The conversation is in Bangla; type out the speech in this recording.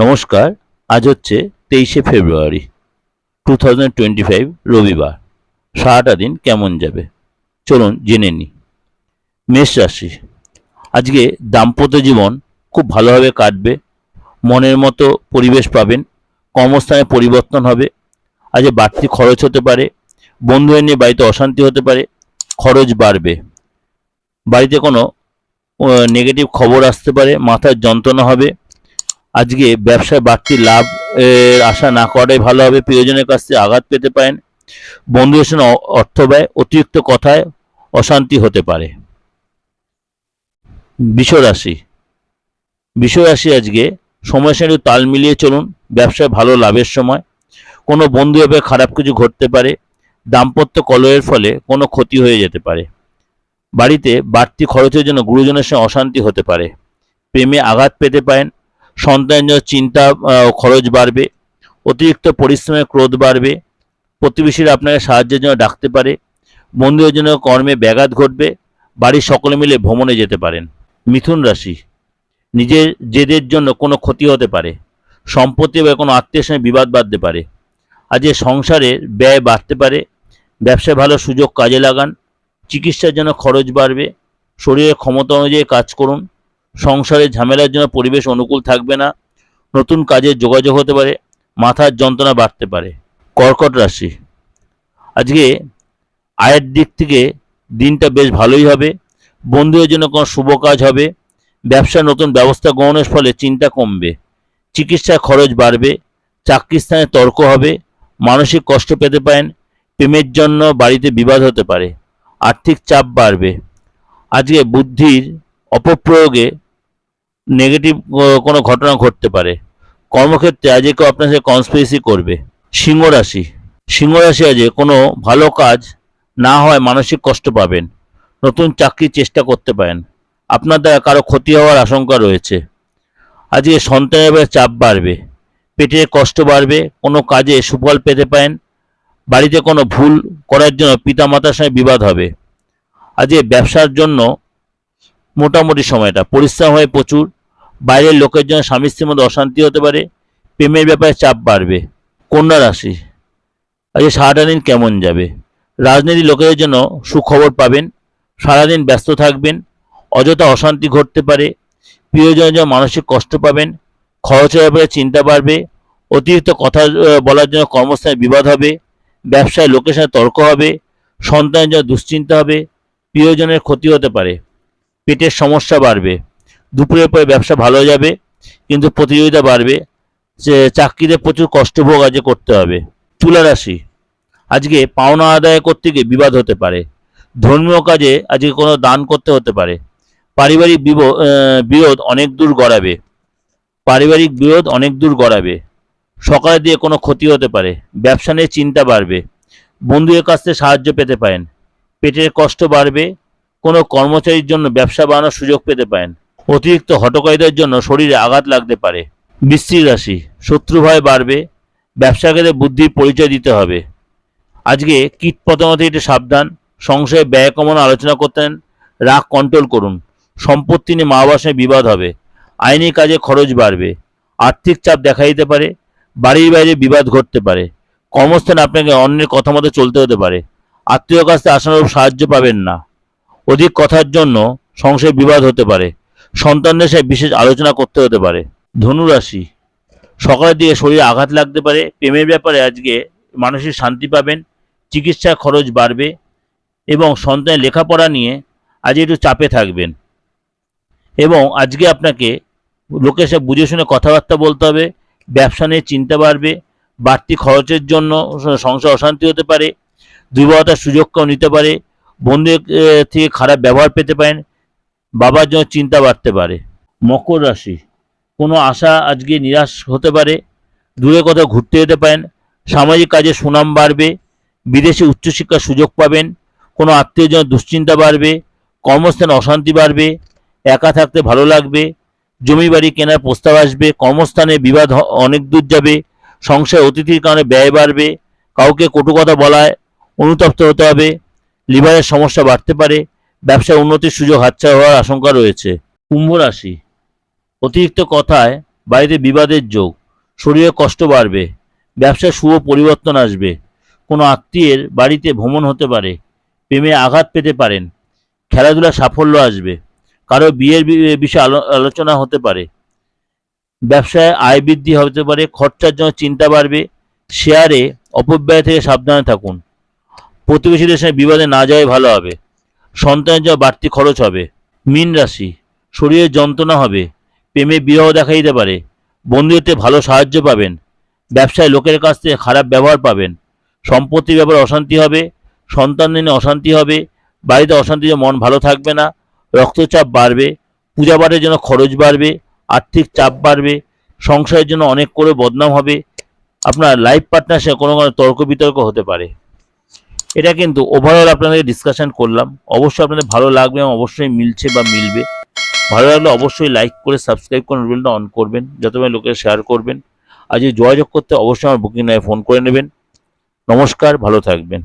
নমস্কার, আজ হচ্ছে তেইশে ফেব্রুয়ারি টু থাউজেন্ড টোয়েন্টি ফাইভ রবিবার। সারাটা দিন কেমন যাবে? চলুন জেনে নিই। মেষ রাশি, আজকে দাম্পত্য জীবন খুব ভালোভাবে কাটবে, মনের মতো পরিবেশ পাবেন, কর্মস্থানে পরিবর্তন হবে, আজ বাড়তি খরচ হতে পারে, বন্ধুদের নিয়ে বাড়িতে অশান্তি হতে পারে, খরচ বাড়বে। বাড়িতে কোনো নেগেটিভ খবর আসতে পারে মাথার যন্ত্রণা হবে আজকে ব্যবসায় বাড়তি লাভ আশা না করাই ভালো হবে। প্রিয়জনের কাছ থেকে আঘাত পেতে পারেন। বন্ধুদের সঙ্গে অর্থ ব্যয় অতিরিক্ত কথায় অশান্তি হতে পারে। বিশ্বরাশি। বিশ্বরাশি আজকে সময়ের সঙ্গে তাল মিলিয়ে চলুন। ব্যবসায় ভালো লাভের সময়। কোনো বন্ধু এভাবে খারাপ কিছু ঘটতে পারে। দাম্পত্য কলহের ফলে কোনো ক্ষতি হয়ে যেতে পারে। বাড়িতে বাড়তি খরচের জন্য গুরুজনের সঙ্গে অশান্তি হতে পারে। প্রেমে আঘাত পেতে পারেন। সন্তানের চিন্তা খরচ বাড়বে, অতিরিক্ত পরিশ্রমের ক্রোধ বাড়বে, প্রতিবেশীরা আপনাকে সাহায্যের জন্য ডাকতে পারে, বন্ধুদের জন্য কর্মে ব্যাঘাত ঘটবে, বাড়ির সকলে মিলে ভ্রমণে যেতে পারেন। মিথুন রাশি, নিজের জেদের জন্য কোনো ক্ষতি হতে পারে, সম্পত্তি বা কোনো আত্মীয়ের সঙ্গে বিবাদ বাঁধতে পারে আজ এ সংসারের ব্যয় বাড়তে পারে, ব্যবসায় ভালো সুযোগ কাজে লাগান, চিকিৎসার জন্য খরচ বাড়বে, শরীরের ক্ষমতা অনুযায়ী কাজ করুন সংসারের ঝামেলার জন্য পরিবেশ অনুকূল থাকবে না, নতুন কাজের যোগাযোগ হতে পারে, মাথার যন্ত্রণা বাড়তে পারে। কর্কট রাশি। আজকে আয়ের দিক থেকে দিনটা বেশ ভালোই হবে, বন্ধুদের জন্য কোনো শুভ কাজ হবে ব্যবসা নতুন ব্যবস্থা গ্রহণের ফলে চিন্তা কমবে, চিকিৎসার খরচ বাড়বে, চাকরির স্থানে তর্ক হবে, মানসিক কষ্ট পেতে পারেন, প্রেমের জন্য বাড়িতে বিবাদ হতে পারে, আর্থিক চাপ বাড়বে। আজকে বুদ্ধির অপপ্রয়োগে নেগেটিভ কোনো ঘটনা ঘটতে পারে। কর্মক্ষেত্রে আজকে কেউ আপনার সাথে কনস্পিরেসি করবে। সিংহ রাশি। সিংহ রাশি আজকে কোনো ভালো কাজ না হয় মানসিক কষ্ট পাবেন। নতুন চাকরির চেষ্টা করতে পারেন। আপনার দ্বারা কারও ক্ষতি হওয়ার আশঙ্কা রয়েছে। আজকে সন্তানের চাপ বাড়বে। পেটের কষ্ট বাড়বে। কোনো কাজে সুফল পেতে পারেন। বাড়িতে কোনো ভুল করার জন্য পিতামাতার সঙ্গে বিবাদ হবে। আজকে ব্যবসার জন্য মোটামুটি সময়টা। পরিশ্রম হয় প্রচুর। বাইরের লোকের জন্য স্বামী স্ত্রীর মধ্যে অশান্তি হতে পারে। প্রেমের ব্যাপারে চাপ বাড়বে। কন্যা রাশি। আজকে সারাটা দিন কেমন যাবে? রাজনীতির লোকেদের জন্য সুখবর পাবেন। সারাদিন ব্যস্ত থাকবেন। অযথা অশান্তি ঘটতে পারে। প্রিয়জনের জন্য মানসিক কষ্ট পাবেন। খরচের ব্যাপারে চিন্তা বাড়বে। অতিরিক্ত কথা বলার জন্য কর্মস্থানে বিবাদ হবে। ব্যবসায় লোকের সাথে তর্ক হবে। সন্তানের জন্য দুশ্চিন্তা হবে। প্রিয়জনের ক্ষতি হতে পারে। পেটের সমস্যা বাড়বে, দুপুরের পরে ব্যবসা ভালো যাবে, কিন্তু প্রতিযোগিতা বাড়বে, যে চাকরিতে প্রচুর কষ্টভোগ আজকে করতে হবে। তুলা রাশি, আজকে পাওনা আদায় করতে গিয়ে বিবাদ হতে পারে, ধর্মীয় কাজে আজকে কোনো দান করতে হতে পারে, পারিবারিক বিরোধ অনেক দূর গড়াবে, পারিবারিক বিরোধ অনেক দূর গড়াবে, সকালে দিয়ে কোনো ক্ষতি হতে পারে, ব্যবসা নিয়ে চিন্তা বাড়বে, বন্ধুদের কাছ থেকে সাহায্য পেতে পারেন, পেটের কষ্ট বাড়বে কোনো কর্মচারীর জন্য ব্যবসা বাড়ানোর সুযোগ পেতে পারেন। অতিরিক্ত হটকারীদের জন্য শরীরে আঘাত লাগতে পারে। বৃশ্চিক রাশি শত্রু ভয় বাড়বে ব্যবসা ক্ষেত্রে বুদ্ধির পরিচয় দিতে হবে। আজকে কীট পতঙ্গ থেকে একটু সাবধান, সংশয়ে ব্যয় কমানো আলোচনা করতেন রাগ কন্ট্রোল করুন, সম্পত্তি নিয়ে মা বাবার সঙ্গে বিবাদ হবে, আইনি কাজে খরচ বাড়বে, আর্থিক চাপ দেখা দিতে পারে, বাড়ির বাইরে বিবাদ ঘটতে পারে, কর্মস্থানে আপনাকে অন্যের কথা মতো চলতে হতে পারে আত্মীয় কাছ থেকে আশানুরূপ সাহায্য পাবেন না। অধিক কথার জন্য সংশয় বিবাদ হতে পারে। সন্তানদের সাথে বিশেষ আলোচনা করতে হতে পারে। ধনুরাশি সকালের দিকে শরীরে আঘাত লাগতে পারে। প্রেমের ব্যাপারে আজকে মানসিক শান্তি পাবেন চিকিৎসার খরচ বাড়বে এবং সন্তানের লেখাপড়া নিয়ে আজ একটু চাপে থাকবেন। এবং আজকে আপনাকে লোকের সাথে বুঝে শুনে কথাবার্তা বলতে হবে, ব্যবসা নিয়ে চিন্তা বাড়বে, বাড়তি খরচের জন্য সংসার অশান্তি হতে পারে, দুর্বলতার সুযোগ কেউ নিতে পারে বন্ধুদের থেকে খারাপ ব্যবহার পেতে পারেন। বাবার জন্য চিন্তা বাড়তে পারে। মকর রাশি, কোনো আশা আজকে নিরাশ হতে পারে। দূরে কোথাও ঘুরতে যেতে পারেন। সামাজিক কাজে সুনাম বাড়বে। বিদেশে উচ্চশিক্ষার সুযোগ পাবেন। কোনো আত্মীয় জন্য দুশ্চিন্তা বাড়বে। কর্মস্থানে অশান্তি বাড়বে। একা থাকতে ভালো লাগবে। জমি বাড়ি কেনার প্রস্তাব আসবে। কর্মস্থানে বিবাদ অনেক দূর যাবে। সংসার অতিথির কারণে ব্যয় বাড়বে। কাউকে কটু কথা বলায়, অনুতপ্ত হতে হবে। লিভারের সমস্যা বাড়তে পারে, ব্যবসায় উন্নতির সুযোগ হাতছাড়া হওয়ার আশঙ্কা রয়েছে। কুম্ভ রাশি, অতিরিক্ত কথায় বাড়িতে বিবাদের যোগ, শরীরে কষ্ট বাড়বে, ব্যবসায় শুভ পরিবর্তন আসবে, কোনো আত্মীয়ের বাড়িতে ভ্রমণ হতে পারে, প্রেমে আঘাত পেতে পারেন খেলাধুলা সাফল্য আসবে, কারও বিয়ের বিষয়ে আলোচনা হতে পারে, ব্যবসায় আয় বৃদ্ধি হতে পারে, খরচার জন্য চিন্তা বাড়বে, শেয়ারে অপব্যয় থেকে সাবধানে থাকুন। প্রতিবেশীদের সঙ্গে বিবাদে না যাওয়াই ভালো হবে। সন্তানের জন্য বাড়তি খরচ হবে, মীন রাশি, শরীরে যন্ত্রণা হবে, প্রেমে বিরহ দেখা দিতে পারে, বন্ধুত্বে ভালো সাহায্য পাবেন, ব্যবসায় লোকের কাছ থেকে খারাপ ব্যবহার পাবেন, সম্পত্তির ব্যাপারে অশান্তি হবে, সন্তান নিয়ে অশান্তি হবে, বাড়িতে অশান্তিতে মন ভালো থাকবে না, রক্তচাপ বাড়বে পূজা পাঠের জন্য খরচ বাড়বে, আর্থিক চাপ বাড়বে, সংসারের জন্য অনেক করে বদনাম হবে, আপনার লাইফ পার্টনার সাথে কোনো কোনো তর্ক বিতর্ক হতে পারে। এটা কিন্তু ওভারঅল আপনাদের ডিসকাশন করলাম। অবশ্যই আপনাদের ভালো লাগবে এবং অবশ্যই মিলছে বা মিলবে। ভালো লাগলে অবশ্যই লাইক করে সাবস্ক্রাইব করে নোটিফিকেশনটা অন করবেন, যত লোকের শেয়ার করবেন। আর যদি যোগাযোগ করতে অবশ্যই আমার বুকিং নয় ফোন করে নেবেন। নমস্কার, ভালো থাকবেন।